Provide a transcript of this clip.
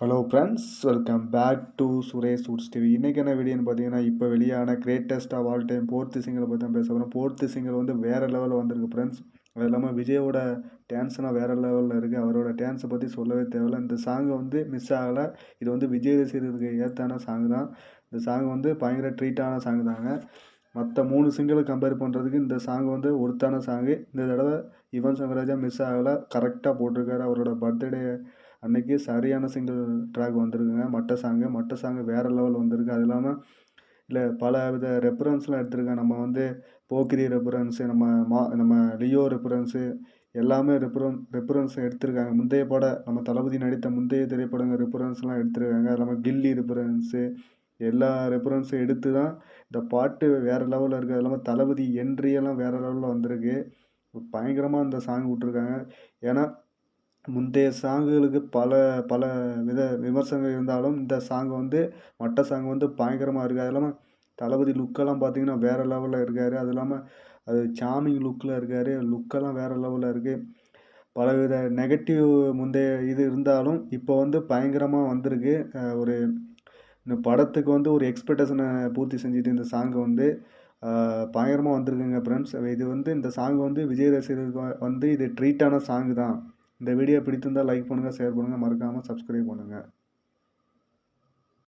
Hello friends welcome back to Suresh shoots TV இன்றைக்கி என்ன வீடியோன்னு பார்த்தீங்கன்னா இப்போ வெளியான கிரேட்டஸ்ட் ஆஃப் ஆல் டைம் போர்த்து சிங்கரை பற்றி தான் பேச போகிறோம் போர்த்து சிங்கர் வந்து வேறு லெவலில் வந்திருக்கு ஃப்ரெண்ட்ஸ் அது இல்லாமல் விஜயோட டான்ஸ்னால் வேறு லெவலில் இருக்குது அவரோட டான்ஸை பற்றி சொல்லவே தேவையில்ல. இந்த சாங்கை வந்து மிஸ் ஆகலை. இது வந்து விஜய் ரசிகர்களுக்கு ஏற்றான சாங் தான். இந்த சாங் வந்து பயங்கர ட்ரீட்டான சாங் தாங்க. மற்ற மூணு சிங்கிளை கம்பேர் பண்ணுறதுக்கு இந்த சாங் வந்து ஒருத்தான சாங்கு இந்த தடவை யுவன் சங்கராஜா மிஸ் ஆகலை. கரெக்டாக போட்டிருக்காரு. அவரோட பர்த்டே அன்னைக்கு சரியான சிங்கிள் ட்ராக் வந்திருக்குங்க. மட்ட சாங்கு மட்ட சாங்கு வேறு லெவல் வந்திருக்கு. அது இல்லாமல் இல்லை பல வித ரெஃபரன்ஸ்லாம் எடுத்திருக்கேன் நம்ம வந்து போக்கிரி ரெஃபரன்ஸு நம்ம மா நம்ம லியோ ரெஃபரன்ஸு எல்லாமே ரெஃபரன் ரெஃபரன்ஸ் எடுத்திருக்காங்க. முந்தைய பட நம்ம தளபதி நடித்த முந்தைய திரைப்படங்கள் ரெஃபரன்ஸ்லாம் எடுத்திருக்காங்க. அது இல்லாமல் கில்லி ரெஃபரன்ஸு எல்லா ரெஃபரன்ஸும் எடுத்து தான் இந்த பாட்டு வேறு லெவலில் இருக்குது அது இல்லாமல் தளபதி என்ட்ரியெல்லாம் வேறு லெவலில் வந்திருக்கு. பயங்கரமாக இந்த சாங் விட்ருக்காங்க ஏன்னா முந்தைய சாங்குகளுக்கு பல பல வித விமர்சனங்கள் இருந்தாலும் இந்த சாங் வந்து மற்ற சாங் வந்து பயங்கரமாக இருக்குது அது இல்லாமல் தளபதி லுக்கெல்லாம் பார்த்தீங்கன்னா வேறு லெவலில் இருக்கார். அது இல்லாமல் அது சாமிங் லுக்கில் இருக்கார். லுக்கெல்லாம் வேறு லெவலில் இருக்குது பலவித நெகட்டிவ் முந்தைய இது இருந்தாலும் இப்போ வந்து பயங்கரமாக வந்திருக்கு. ஒரு இந்த படத்துக்கு வந்து ஒரு எக்ஸ்பெக்டேஷனை பூர்த்தி செஞ்சுட்டு இந்த சாங்கை வந்து பயங்கரமாக வந்திருக்குங்க ஃப்ரெண்ட்ஸ் இது வந்து இந்த சாங் வந்து விஜய் ரசிகர்களுக்கு வந்து இது ட்ரீட்டான சாங்கு தான் இந்த வீடியோ பிடித்திருந்தால் லைக் பண்ணுங்கள் ஷேர் பண்ணுங்கள் மறக்காமல் சப்ஸ்கிரைப் பண்ணுங்கள்